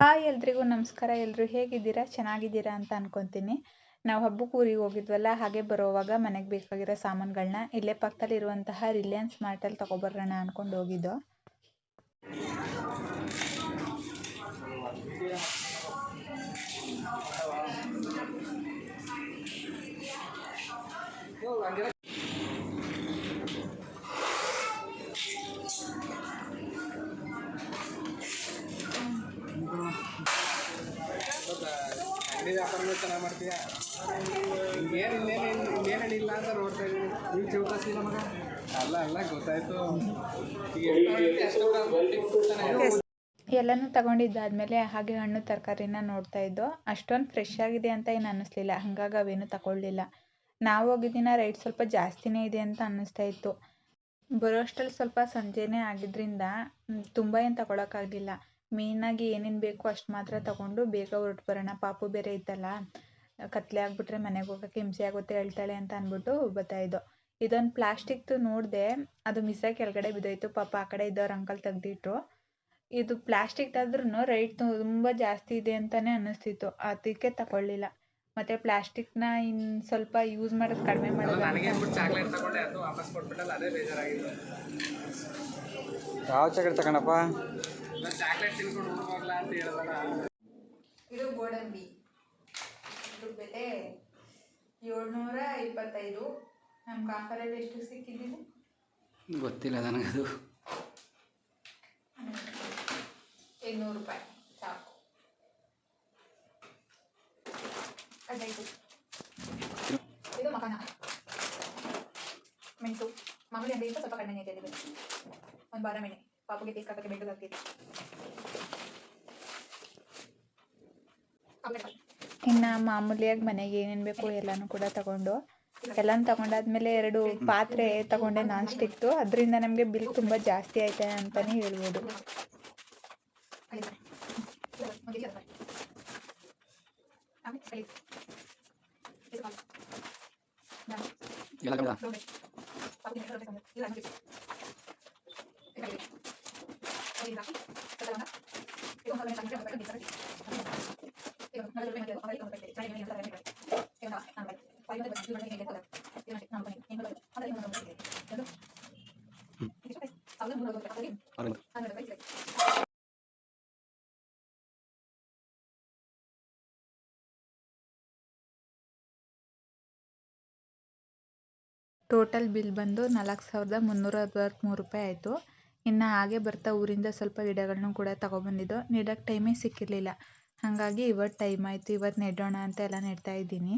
Hi ಎಲ್ರಿಗೂ ನಮಸ್ಕಾರ. ಎಲ್ಲರೂ ಹೇಗಿದ್ದೀರಾ? ಚೆನ್ನಾಗಿದ್ದೀರಾ ಅಂತ ಅನ್ಕೊಂತೀನಿ. ನಾವು ಹಬ್ಬಕ್ಕೆ ಊರಿಗೆ ಹೋಗಿದ್ವಲ್ಲ, ಹಾಗೆ ಬರೋವಾಗ ಮನೆಗೆ ಬೇಕಾಗಿರೋ ಸಾಮಾನುಗಳನ್ನ ಇಲ್ಲೇ ಪಕ್ಕದಲ್ಲಿ ಇರುವಂತಹ ರಿಲಯನ್ಸ್ ಮಾರ್ಟಲ್ಲಿ ತೊಗೊಬರೋಣ ಅಂದ್ಕೊಂಡು ಹೋಗಿದ್ದೋ. ಅಂಗಡಿ ವ್ಯಾಪಾರನೂ ಚೆನ್ನಾಗಿ ಮಾಡ್ತೀಯ? ಇನ್ನೇನು ಇನ್ನೇನು ಹೇಳಿಲ್ಲ ಅಂತ ನೋಡ್ತಾ ಇದ್ದೀನಿ ನೀವು ಚೌಕಾಸಿ ನಮಗ ಅಲ್ಲ ಅಲ್ಲ, ಗೊತ್ತಾಯ್ತು. ಎಲ್ಲನೂ ತಗೊಂಡಿದ್ದಾದ್ಮೇಲೆ ಹಾಗೆ ಹಣ್ಣು ತರಕಾರಿನ ನೋಡ್ತಾ ಇದ್ದೋ, ಅಷ್ಟೊಂದು ಫ್ರೆಶ್ ಆಗಿದೆ ಅಂತ ಏನು ಅನ್ನಿಸ್ಲಿಲ್ಲ. ಹಾಗಾಗಿ ಅವೇನು ತಗೊಳ್ಳಿಲ್ಲ. ನಾವು ಹೋಗಿದ್ದಿನ ರೇಟ್ ಸ್ವಲ್ಪ ಜಾಸ್ತಿನೇ ಇದೆ ಅಂತ ಅನ್ನಿಸ್ತಾ ಇತ್ತು. ಬರೋಷ್ಟಲ್ಲಿ ಸ್ವಲ್ಪ ಸಂಜೆನೇ ಆಗಿದ್ದರಿಂದ ತುಂಬ ಏನು ತಗೊಳಕ್ಕಾಗಲಿಲ್ಲ ಮೇಯ್ನಾಗಿ ಏನೇನು ಬೇಕೋ ಅಷ್ಟು ಮಾತ್ರ ತಗೊಂಡು ಬೇಗ ಹೊರಟು ಬರೋಣ. ಪಾಪು ಬೇರೆ ಇತ್ತಲ್ಲ ಕತ್ಲೆ ಆಗ್ಬಿಟ್ರೆ ಮನೆಗೆ ಹೋಗೋಕ್ಕೆ ಹಿಂಸೆ ಆಗುತ್ತೆ ಹೇಳ್ತಾಳೆ ಅಂತ ಅಂದ್ಬಿಟ್ಟು ಬರ್ತಾಯಿದ್ದೋ ಇದೊಂದು ಪ್ಲಾಸ್ಟಿಕ್ದು ನೋಡಿದೆ ಅದು ಮಿಸ್ಸಾಗಿ ಕೆಳಗಡೆ ಬಿದ್ದೋಯ್ತು. ಪಾಪ ಆ ಕಡೆ ಇದ್ದವ್ರು ಅಂಕಲ್ ತೆಗ್ದಿಟ್ರು. ಇದು ಪ್ಲಾಸ್ಟಿಕ್ ರೇಟ್ ರೈಟ್ ತುಂಬ ಜಾಸ್ತಿ ಇದೆ ಅಂತಾನೆ ಅನ್ನಿಸ್ತಿತ್ತು. ಅದಕ್ಕೆ ತಗೊಳ್ಳಿಲ್ಲ. ಮತ್ತೆ ಪ್ಲಾಸ್ಟಿಕ್ನ ಇನ್ ಸ್ವಲ್ಪ ಯೂಸ್ ಮಾಡೋದು ಕಡಿಮೆ ಮಾಡೋದು ಯಾವ ಚಾಕ್ಲೇಟ್ ತಗೊಂಡಪ್ಪ ಚಾಕ್ಲೇಟ್ ತಿನ್ಕೊಂಡು ಹೋಗ್ಲ ಅಂತ ಹೇಳ್ದಲ್ಲ ಇದು ಗೋಡಂಬಿ. ಇದ್ರ ಬೆಲೆ ಏಳ್ನೂರ ಇಪ್ಪತ್ತೈದು. ನಮ್ಗೆ ಕಾಫರಲ್ಲಿ ಎಷ್ಟು ಸಿಕ್ಕಿದ್ದೀನಿ ಗೊತ್ತಿಲ್ಲ ನನಗದು. ಇನ್ನೂರು ರೂಪಾಯಿ. ಸಾಕು. ಕಡ್ಡಾಯ್ತು ಇದು ಮಕಾನ ಮೆಣಸು. ಮಾಮೂಲಿ ಅಂದ್ರೆ ಸ್ವಲ್ಪ ಕಡಿಮೆ ಇದೆ ಇದು ಒಂದು ಬಾರ ಮೆಣೆ ಪಾಪುಗೆ ಟೇಸ್ಟ್ ಹಾಕಕ್ಕೆ ಬೇಕಾಗ್ತಿದೆ ಇನ್ನು ಮಾಮೂಲಿಯಾಗಿ ಮನೆಗೆ ಏನೇನು ಬೇಕು ಎಲ್ಲಾನು ಕೂಡ ತಗೊಂಡು. ಎಲ್ಲಾನು ತಗೊಂಡಾದ್ಮೇಲೆ ಎರಡು ಪಾತ್ರೆ ತಗೊಂಡೆ ನಾನ್ ಸ್ಟಿಕ್ದು ಅದರಿಂದ ನಮಗೆ ಬಿಲ್ ತುಂಬ ಜಾಸ್ತಿ ಆಯ್ತೆ ಅಂತಾನೆ ಹೇಳ್ಬೋದು. ಟೋಟಲ್ ಬಿಲ್ ಬಂದು ನಾಲ್ಕು ಸಾವಿರದ ಮುನ್ನೂರ ಅರವತ್ತ್ಮೂರು ರೂಪಾಯಿ ಆಯಿತು ಇನ್ನು ಹಾಗೆ ಬರ್ತಾ ಊರಿಂದ ಸ್ವಲ್ಪ ಗಿಡಗಳನ್ನೂ ಕೂಡ ತಗೊಬಂದಿದ್ದು. ನೆಡೋಕ್ಕೆ ಟೈಮೇ ಸಿಕ್ಕಿರಲಿಲ್ಲ. ಹಾಗಾಗಿ ಇವತ್ತು ಟೈಮ್ ಆಯಿತು. ಇವತ್ತು ನೆಡೋಣ ಅಂತ ಎಲ್ಲ ನೆಡ್ತಾ ಇದ್ದೀನಿ.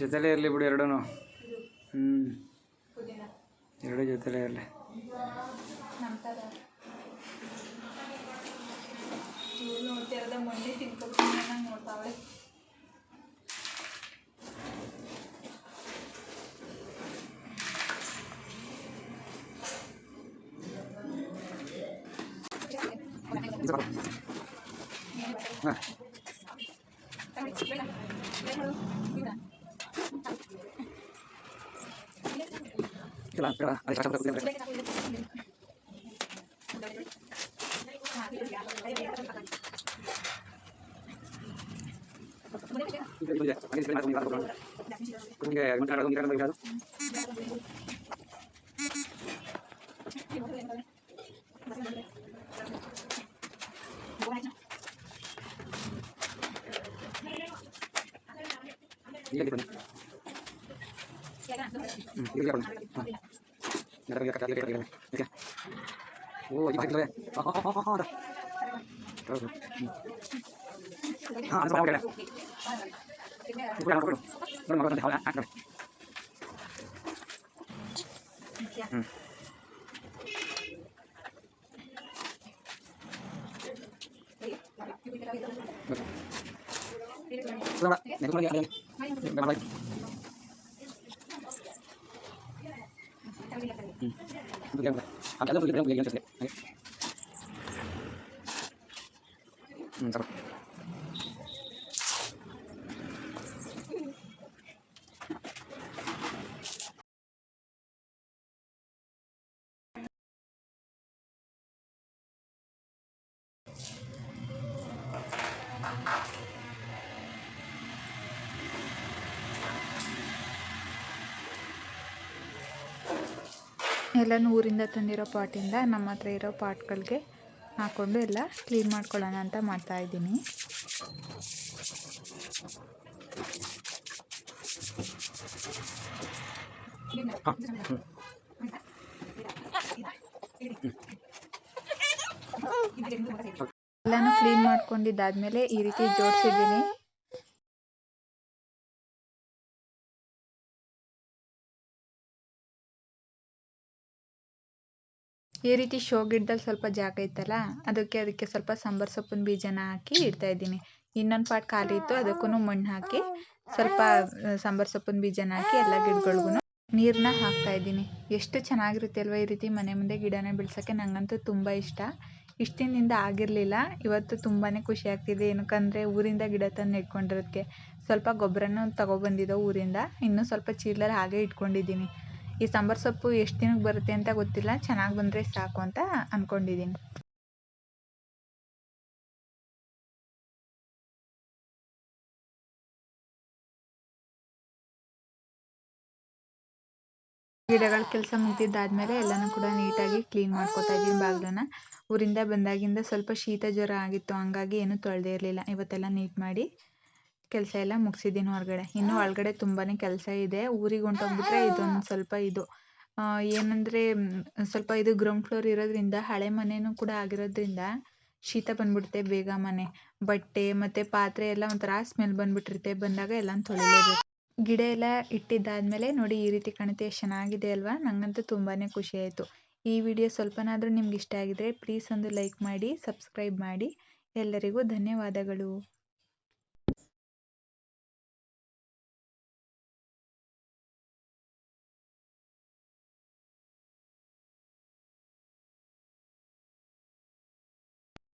ಜೊತೆಲೇ ಇರಲಿ ಬಿಡು ಎರಡೂ ಹ್ಞೂ ಎರಡೂ ಜೊತೆಲೇ ಇರಲಿ. ನಂತರ ಇವಳು ನೋಡ್ತಿರೋದ ಮೊನ್ನೆ ತಿನ್ಕೊಬಿಟ್ಟು ನಂಗೆ ನೋಡ್ತಾವಳೆ ಹಾಂ ಇಲ್ಲ ಬೇಡ ಅದಕ್ಕೆ ಕಷ್ಟ ಪಡ್ತೀನಿ. ಇದು ಇದೆ. ಹಾಗೆ ಸ್ಪ್ರೇ ಮಾಡ್ಕೊಂಡು ಇದು ಮಾಡ್ಕೊಂಡು. ನಿಮಗೆ ಒಂದು ಕಡೆ ಒಂದು Kurang aku dulu. Belum aku tahu aku. Hmm. Belum, Pak. Nanti kemudian ada ini. Gambar lagi. Hmm. Untuk yang Agak lebih lebih lebih lebih lebih ಎಲ್ಲನೂ ಊರಿಂದ ತಂದಿರೋ ಪಾಟಿಂದ ನಮ್ಮ ಹತ್ರ ಇರೋ ಪಾಟ್ಗಳಿಗೆ ಹಾಕ್ಕೊಂಡು ಎಲ್ಲ ಕ್ಲೀನ್ ಮಾಡ್ಕೊಳ್ಳೋಣ ಅಂತ ಮಾಡ್ತಾ ಇದ್ದೀನಿ. ಎಲ್ಲಾನು ಕ್ಲೀನ್ ಮಾಡ್ಕೊಂಡಿದ್ದಾದ್ಮೇಲೆ ಈ ರೀತಿ ಜೋಡಿಸಿದ್ದೀನಿ. ಈ ರೀತಿ ಶೋ ಗಿಡದಲ್ಲಿ ಸ್ವಲ್ಪ ಜಾಗ ಇತ್ತಲ್ಲ, ಅದಕ್ಕೆ ಅದಕ್ಕೆ ಸ್ವಲ್ಪ ಸಾಂಬಾರು ಸೊಪ್ಪಿನ ಬೀಜನ ಹಾಕಿ ಇಡ್ತಾ ಇದ್ದೀನಿ. ಇನ್ನೊಂದು ಪಾಟ್ ಖಾಲಿ ಇತ್ತು ಅದಕ್ಕೂ ಮಣ್ಣು ಹಾಕಿ ಸ್ವಲ್ಪ ಸಾಂಬಾರು ಸೊಪ್ಪಿನ ಬೀಜನ ಹಾಕಿ ಎಲ್ಲ ಗಿಡಗಳಿಗೂ ನೀರನ್ನ ಹಾಕ್ತಾ ಇದ್ದೀನಿ. ಎಷ್ಟು ಚೆನ್ನಾಗಿರುತ್ತೆ ಅಲ್ವಾ ಈ ರೀತಿ ಮನೆ ಮುಂದೆ ಗಿಡನ ಬೆಳ್ಸೋಕ್ಕೆ ನನಗಂತೂ ತುಂಬ ಇಷ್ಟ. ಇಷ್ಟು ದಿನದಿಂದ ಆಗಿರಲಿಲ್ಲ, ಇವತ್ತು ತುಂಬಾ ಖುಷಿ ಆಗ್ತಿದೆ. ಏನಕ್ಕಂದರೆ ಊರಿಂದ ಗಿಡ ತಂದು ಇಟ್ಕೊಂಡಿರೋದಕ್ಕೆ ಸ್ವಲ್ಪ ಗೊಬ್ಬರನೂ ತಗೊಬಂದಿದ್ದೋ ಊರಿಂದ, ಇನ್ನೂ ಸ್ವಲ್ಪ ಚೀಲದಲ್ಲಿ ಹಾಗೆ ಇಟ್ಕೊಂಡಿದ್ದೀನಿ. ಈ ಸಾಂಬಾರ್ ಸೊಪ್ಪು ಎಷ್ಟು ದಿನಕ್ಕೆ ಬರುತ್ತೆ ಅಂತ ಗೊತ್ತಿಲ್ಲ, ಚೆನ್ನಾಗಿ ಬಂದರೆ ಸಾಕು ಅಂತ ಅಂದ್ಕೊಂಡಿದ್ದೀನಿ ಗಿಡಗಳ ಕೆಲಸ ಮುಗ್ದಿದ್ದಾದ್ಮೇಲೆ ಎಲ್ಲನೂ ಕೂಡ ನೀಟಾಗಿ ಕ್ಲೀನ್ ಮಾಡ್ಕೊತಾ ಇದ್ದೀನಿ ಬಾಗಿಲನ್ನ. ಊರಿಂದ ಬಂದಾಗಿಂದ ಸ್ವಲ್ಪ ಶೀತ ಜ್ವರ ಆಗಿತ್ತು, ಹಂಗಾಗಿ ಏನೂ ತೊಳೆದೇ ಇರಲಿಲ್ಲ. ಇವತ್ತೆಲ್ಲ ನೀಟ್ ಮಾಡಿ ಕೆಲಸ ಎಲ್ಲ ಮುಗಿಸಿದ್ದೀನಿ ಹೊರಗಡೆ. ಇನ್ನೂ ಒಳಗಡೆ ತುಂಬಾನೇ ಕೆಲಸ ಇದೆ. ಊರಿಗೆ ಹೊಂಟೋಗ್ಬಿಟ್ರೆ ಇದೊಂದು ಸ್ವಲ್ಪ ಇದು. ಏನಂದ್ರೆ ಸ್ವಲ್ಪ ಇದು ಗ್ರೌಂಡ್ ಫ್ಲೋರ್ ಇರೋದ್ರಿಂದ ಹಳೆ ಮನೆನೂ ಕೂಡ ಆಗಿರೋದ್ರಿಂದ ಶೀತ ಬಂದ್ಬಿಡುತ್ತೆ ಬೇಗ ಮನೆ. ಬಟ್ಟೆ ಮತ್ತೆ ಪಾತ್ರೆ ಎಲ್ಲ ಒಂಥರ ಸ್ಮೆಲ್ ಬಂದ್ಬಿಟ್ಟಿರುತ್ತೆ. ಬಂದಾಗ ಎಲ್ಲ ತೊಳಿಲೇಬೇಕು. ಗಿಡ ಎಲ್ಲ ಇಟ್ಟಿದ್ದಾದ್ಮೇಲೆ ನೋಡಿ ಈ ರೀತಿ ಕಾಣುತ್ತೆ. ಎಷ್ಟು ಚೆನ್ನಾಗಿದೆ ಅಲ್ವಾ? ನಂಗಂತೂ ತುಂಬಾ ಖುಷಿ ಆಯಿತು. ಈ ವಿಡಿಯೋ ಸ್ವಲ್ಪನಾದರೂ ನಿಮ್ಗೆ ಇಷ್ಟ ಆಗಿದ್ರೆ ಪ್ಲೀಸ್ ಒಂದು ಲೈಕ್ ಮಾಡಿ ಸಬ್ಸ್ಕ್ರೈಬ್ ಮಾಡಿ. ಎಲ್ಲರಿಗೂ ಧನ್ಯವಾದಗಳು.